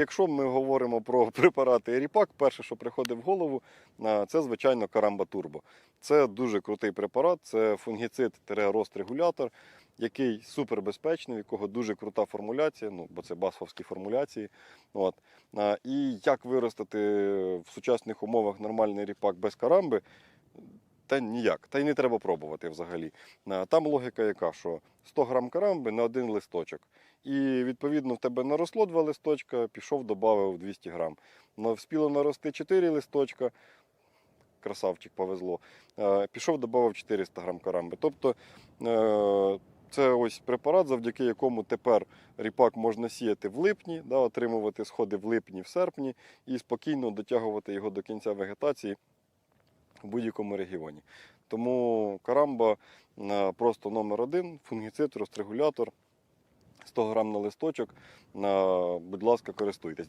Якщо ми говоримо про препарати Ріпак, перше, що приходить в голову, це звичайно Карамба Турбо. Це дуже крутий препарат, це фунгіцид регулятор який супербезпечний, в якого дуже крута формуляція, ну бо це басфовські формуляції. От. І як виростити в сучасних умовах нормальний ріпак без карамби, та ніяк, та й не треба пробувати взагалі. Там логіка яка, що 100 грам карамби на один листочок. І відповідно в тебе наросло два листочка, пішов, додав 200 грам. Вспіло нарости 4 листочка, красавчик повезло. Е, Пішов, додав 400 грам карамби. Тобто е, це ось препарат, завдяки якому тепер ріпак можна сіяти в липні, отримувати сходи в липні, в серпні і спокійно дотягувати його до кінця вегетації в будь-якому регіоні. Тому карамба е, просто номер один, фунгіцид, рострегулятор, 100 грам на листочок. Е, Будь ласка, користуйтесь.